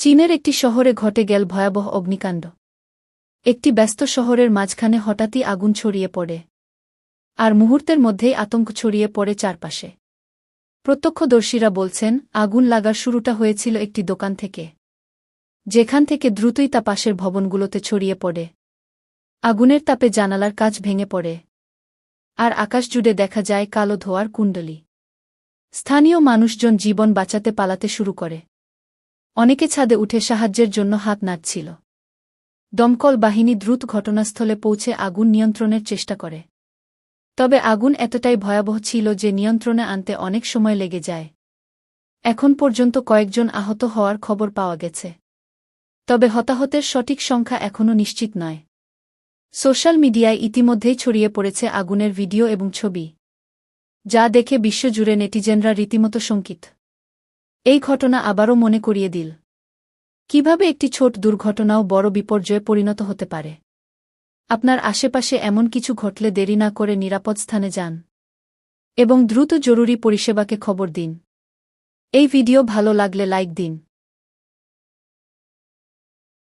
চীনের একটি শহরে ঘটে গেল ভয়াবহ অগ্নিকাণ্ড। একটি ব্যস্ত শহরের মাঝখানে হঠাৎই আগুন ছড়িয়ে পড়ে। আর মুহূর্তের মধ্যেই আতঙ্ক ছড়িয়ে পড়ে চারপাশে। প্রত্যক্ষদর্শীরা বলছেন, আগুন লাগার শুরুটা হয়েছিল একটি দোকান থেকে। যেখান থেকে দ্রুতই তা পাশের ভবনগুলোতে ছড়িয়ে পড়ে। আগুনের তাপে জানালার কাজ ভেঙে পড়ে। আর আকাশ জুড়ে দেখা যায় কালো ধোয়ার কুণ্ডলী। স্থানীয় মানুষজন জীবন বাঁচাতে পালাতে শুরু করে। অনেকে ছাদে উঠে সাহায্যের জন্য হাত নাড়ছিল। দমকল বাহিনী দ্রুত ঘটনাস্থলে পৌঁছে আগুন নিয়ন্ত্রণের চেষ্টা করে। তবে আগুন এতটাই ভয়াবহ ছিল যে নিয়ন্ত্রণে আনতে অনেক সময় লেগে যায়। এখন পর্যন্ত কয়েকজন আহত হওয়ার খবর পাওয়া গেছে। তবে হতাহতের সঠিক সংখ্যা এখনও নিশ্চিত নয়। সোশ্যাল মিডিয়ায় ইতিমধ্যেই ছড়িয়ে পড়েছে আগুনের ভিডিও এবং ছবি। যা দেখে বিশ্বজুড়ে নেটিজেনরা রীতিমতো শঙ্কিত। এই ঘটনা আবারও মনে করিয়ে দিল। কীভাবে একটি ছোট দুর্ঘটনাও বড় বিপর্যয়ে পরিণত হতে পারে? আপনার আশেপাশে এমন কিছু ঘটলে দেরি না করে নিরাপদ স্থানে যান। এবং দ্রুত জরুরি পরিষেবাকে খবর দিন। এই ভিডিও ভালো লাগলে লাইক দিন।